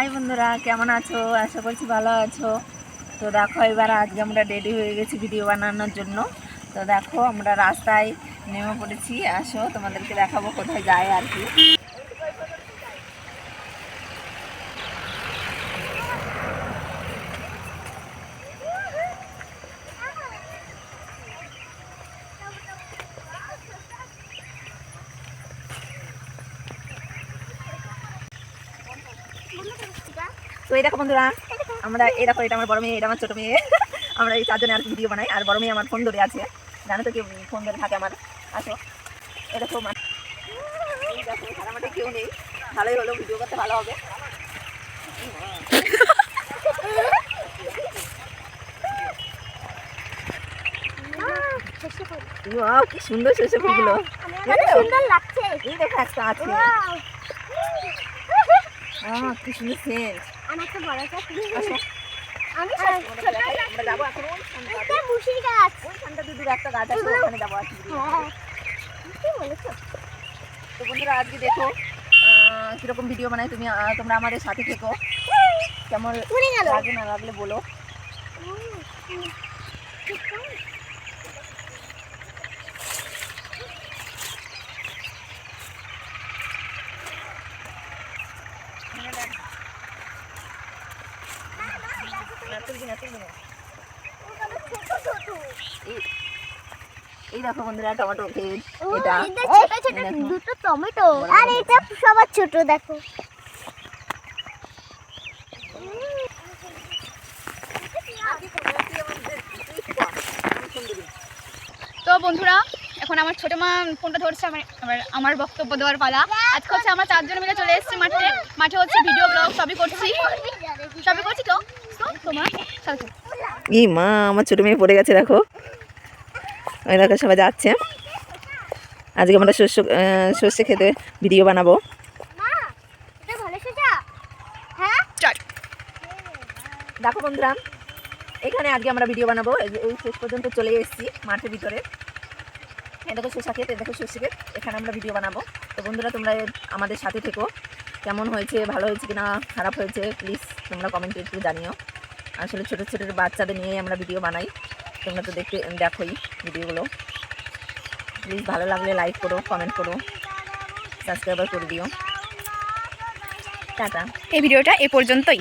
High বন্ধুরা, কেমন আছো? আশা করছি ভালো আছো। তো দেখো, এবার আজকে আমরা রেডি হয়ে গেছি ভিডিও বানানোর জন্য। তো দেখো, আমরা রাস্তায় নেমে পড়েছি। আসো, তোমাদেরকে দেখাবো কোথায় যায় আর কি। তো এই দেখো বন্ধুরা আমরা এই দেখো এটা আমার বড় মেয়ে এটা আমার ছোট মেয়ে। আমরা এই চারজনে আর ভিডিও বানাই আর বড় মেয়ে আমার ফোন ধরে আছে। জানো তো কেউ ফোন ধরে থাকে আমার। আসো। দেখো মা- সারা মাঠে কেউ নেই। ভালোই হলো ভিডিও করতে ভালো হবে। কি সুন্দর শস্য ফুলগুলো। সুন্দর লাগছে। এই দেখো একটা আছে। কি সুন্দর সেন্ট আমার তো বড় গাছ আমি আমরা দেখাই, আমরা যাব এখন মুসির গাছ ওইখানটা দুধুর একটা গাছ আছে ওখানে যাব আর কি ভিডিও হ্যাঁ কি বলেছ তো বন্ধুরা আজকে দেখো কীরকম ভিডিও বানাই তুমি তোমরা আমাদের সাথে থেকো কেমন লাগে না লাগলে বলো তুলবি না, তুলবি না। এই- এই দেখো বন্ধুরা টমেটো ক্ষেত এটা। ছোট ছোট দেখো। দুটো টমেটো। আর এটা সবার ছোট দেখো। তো বন্ধুরা এখন আমার ছোট মা ফোনটা ধরছে আমার আমার বক্তব্য দেওয়ার পালা। আজকে হচ্ছে আমরা চারজন মিলে চলে এসেছি মাঠে। মাঠে হচ্ছে ভিডিও ব্লগ সবই করছি। সবই করছি তো? তোমার ই মা আমার ছোট মেয়ে পড়ে গেছে দেখো। ওই দেখো সবাই যাচ্ছে। আজকে আমরা শস্য সর্ষে খেতে ভিডিও বানাবো। হ্যাঁ. দেখো বন্ধুরা এখানে আজকে আমরা ভিডিও বানাবো। এই শেষ পর্যন্ত চলে এসেছি মাঠের ভিতরে। এই দেখো শসা এই দেখো সর্ষে এখানে আমরা ভিডিও বানাবো। তো বন্ধুরা তোমরা আমাদের সাথে থেকো। কেমন হয়েছে, ভালো হয়েছে কি না খারাপ হয়েছে প্লিজ তোমরা কমেন্টে একটু জানিও। আসলে ছোটো ছোটো বাচ্চাদের নিয়ে আমরা ভিডিও বানাই। তোমরা তো দেখতে, দেখোই ভিডিওগুলো প্লিজ ভালো লাগলে লাইক করো কমেন্ট করো সাবস্ক্রাইবার করে দিও। টাটা। এই ভিডিওটা এ পর্যন্তই।